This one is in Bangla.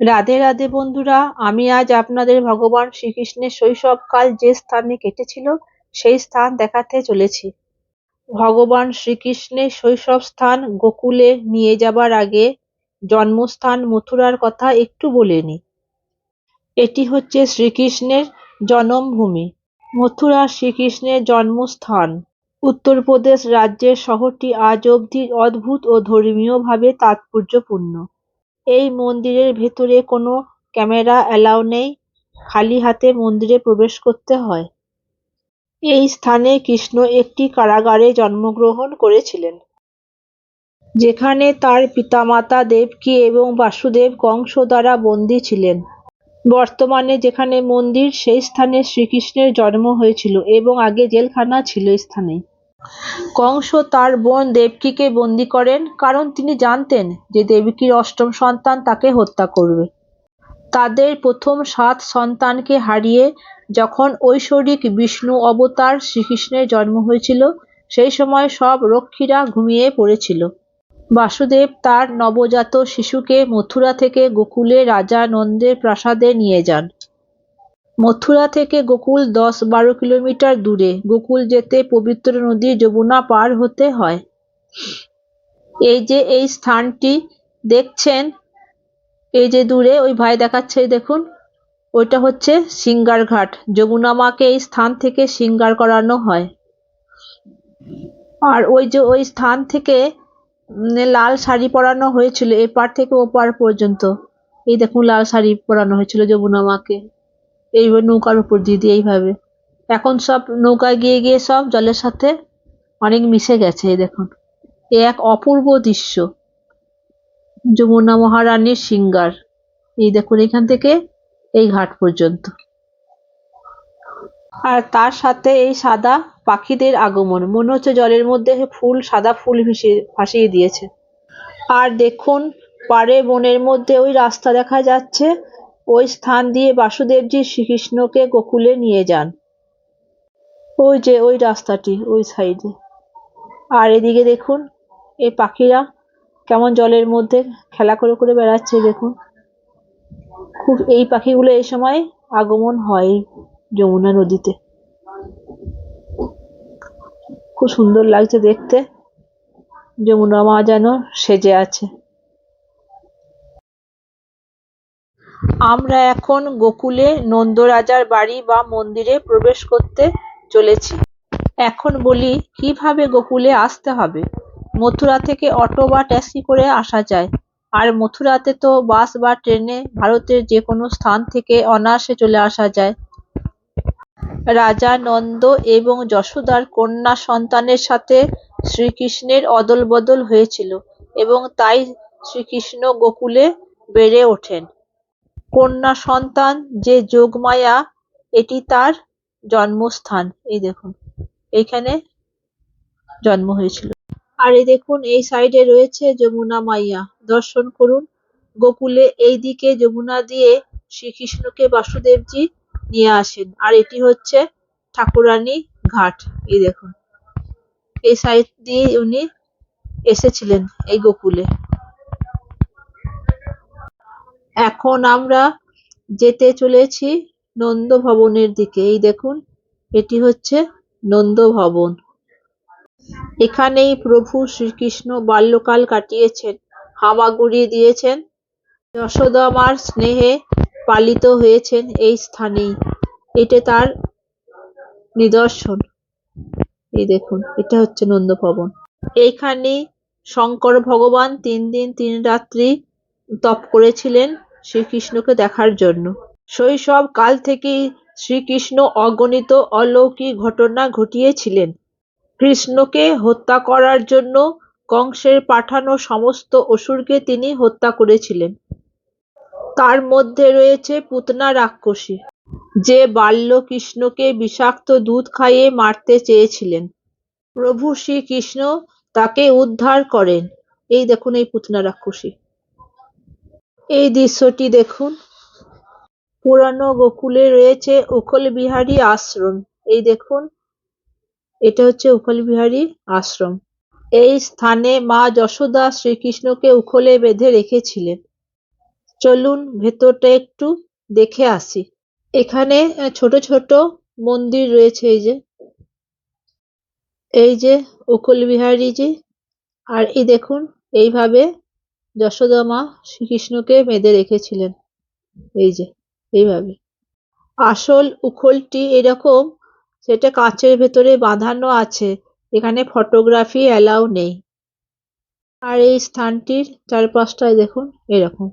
রাধে রাধে বন্ধুরা, আমি আজ আপনাদের ভগবান শ্রীকৃষ্ণের শৈশবকাল যে স্থানে কেটেছিল, সেই স্থান দেখাতে চলেছি। ভগবান শ্রীকৃষ্ণের শৈশব স্থান গোকুলে নিয়ে যাবার আগে জন্মস্থান মথুরার কথা একটু বলে নি। এটি হচ্ছে শ্রীকৃষ্ণের জন্মভূমি মথুরা শ্রীকৃষ্ণের জন্মস্থান। উত্তরপ্রদেশ রাজ্যের শহরটি আজ অবধি অদ্ভুত ও ধর্মীয়ভাবে তাৎপর্যপূর্ণ। এই মন্দিরের ভেতরে কোনো ক্যামেরা অ্যালাউ নেই, খালি হাতে মন্দিরে প্রবেশ করতে হয়। এই স্থানে কৃষ্ণ একটি কারাগারে জন্মগ্রহণ করেছিলেন। যেখানে তার পিতামাতা দেবকী এবং বাসুদেব কংস দ্বারা বন্দী ছিলেন। বর্তমানে যেখানে মন্দির, সেই স্থানে শ্রীকৃষ্ণের জন্ম হয়েছিল এবং আগে জেলখানা ছিল স্থানে কংস তার বোন দেবকীকে বন্দী করেন, কারণ তিনি জানতেন যে দেবকীর অষ্টম সন্তান তাকে হত্যা করবে। তাদের প্রথম সাত সন্তানকে হারিয়ে যখন ঐশ্বরিক বিষ্ণু অবতার শ্রীকৃষ্ণের জন্ম হয়েছিল, সেই সময় সব রক্ষীরা ঘুমিয়ে পড়েছিল। বাসুদেব তার নবজাত শিশুকে মথুরা থেকে গোকুলে রাজা নন্দের প্রাসাদে নিয়ে যান। মথুরা থেকে গোকুল দশ বারো কিলোমিটার দূরে। গোকুল যেতে পবিত্র নদী যমুনা পার হতে হয়। এই যে এই স্থানটি দেখছেন, এই যে দূরে ওই ভাই দেখাচ্ছে দেখুন, ওইটা হচ্ছে সিঙ্গার ঘাট। যমুনা মাকে এই স্থান থেকে সিঙ্গার করানো হয়। আর ওই যে ওই স্থান থেকে লাল শাড়ি পরানো হয়েছিল, এপার থেকে ওপার পর্যন্ত। এই দেখুন, লাল শাড়ি পরানো হয়েছিল যমুনা মাকে। এইভাবে নৌকার উপর দিয়ে দিয়ে এইভাবে। এখন সব নৌকায় গিয়ে গিয়ে সব জলের সাথে অনেক মিশে গেছে, এই দেখুন। এ এক অপূর্ব দৃশ্য। যমুনা মহারানীর সিঙ্গার। এই দেখুন এখান থেকে এই ঘাট পর্যন্ত। আর তার সাথে এই সাদা পাখিদের আগমন। মনে হচ্ছে জলের মধ্যে ফুল, সাদা ফুল ভাসিয়ে দিয়েছে। আর দেখুন পারে বনের মধ্যে ওই রাস্তা দেখা যাচ্ছে। ওই স্থান দিয়ে বাসুদেবজি শ্রীকৃষ্ণকে গোকুলে নিয়ে যান। ওই যে, ওই রাস্তাটি, ওই সাইডে। আর এদিকে দেখুন, এই পাখিরা কেমন জলের মধ্যে খেলা করে করে বেড়াচ্ছে, দেখুন। খুব, এই পাখিগুলো এই সময় আগমন হয় যমুনা নদীতে। খুব সুন্দর লাগছে দেখতে, যমুনা মা যেন সেজে আছে। আমরা এখন গোকুলে নন্দরাজার বাড়ি বা মন্দিরে প্রবেশ করতে চলেছি। এখন বলি, কীভাবে গোকুলে আসতে হবে? মথুরা থেকে অটো বা ট্যাক্সি করে আসা যায়। আর মথুরাতে তো বাস বা ট্রেনে ভারতের যে কোনো স্থান থেকে অনায়াসে চলে আসা যায়। রাজা নন্দ এবং যশোদার কন্যা সন্তানের সাথে শ্রীকৃষ্ণের অদল বদল হয়েছিল এবং তাই শ্রীকৃষ্ণ গোকুলে বেড়ে ওঠেন। কন্যা সন্তান যে যোগমায়া, এটি তার জন্মস্থান। এই দেখুন, এখানে জন্ম হয়েছিল। আর এই দেখুন, এই সাইডে রয়েছে যমুনা মাইয়া। দর্শন করুন, গোকুলে এই দিকে যমুনা দিয়ে শ্রীকৃষ্ণকে বাসুদেবজি নিয়ে আসেন। আর এটি হচ্ছে ঠাকুরানী ঘাট, এই দেখুন। এই সাইড দিয়ে উনি এসেছিলেন এই গোকুলে। এখন আমরা যেতে চলেছি নন্দ ভবনের দিকে। এই দেখুন, এটি হচ্ছে নন্দ ভবন এখানেই প্রভু শ্রীকৃষ্ণ বাল্যকাল কাটিয়েছেন, হামাগুড়ি দিয়েছেন, যশোদা যশোদামার স্নেহে পালিত হয়েছেন এই স্থানেই। এটা তার নিদর্শন। এই দেখুন, এটা হচ্ছে নন্দ ভবন এইখানেই শঙ্কর ভগবান তিন দিন তিন রাত্রি তপ করেছিলেন শ্রীকৃষ্ণকে দেখার জন্য। শৈশব কাল থেকেই শ্রীকৃষ্ণ অগণিত অলৌকিক ঘটনা ঘটিয়েছিলেন। কৃষ্ণকে হত্যা করার জন্য কংসের পাঠানো সমস্ত অসুরকে তিনি হত্যা করেছিলেন। তার মধ্যে রয়েছে পুতনা রাক্ষসী, যে বাল্য কৃষ্ণকে বিষাক্ত দুধ খাইয়ে মারতে চেয়েছিলেন। প্রভু শ্রীকৃষ্ণ তাকে উদ্ধার করেন। এই দেখুন এই পুতনা রাক্ষসী। এই দৃশ্যটি দেখুন। পুরানো গোকুলে রয়েছে উখল বিহারী আশ্রম। এই দেখুন, এটা হচ্ছে উখল বিহারী আশ্রম। এই স্থানে মা যশোদা শ্রীকৃষ্ণকে উখলে বেঁধে রেখেছিলেন। চলুন ভেতরটা একটু দেখে আসি। এখানে ছোট ছোট মন্দির রয়েছে এই যে। এই যে উকুল বিহারীজি আর এই দেখুন, এইভাবে যশোদা মা শ্রীকৃষ্ণকে বেঁধে রেখেছিলেন। এই যে, এইভাবে। আসল উখলটি এরকম, সেটা কাঁচের ভেতরে বাঁধানো আছে, এখানে ফটোগ্রাফি অ্যালাউ নেই। আর এই স্থানটির চারপাশটায় দেখুন, এরকম।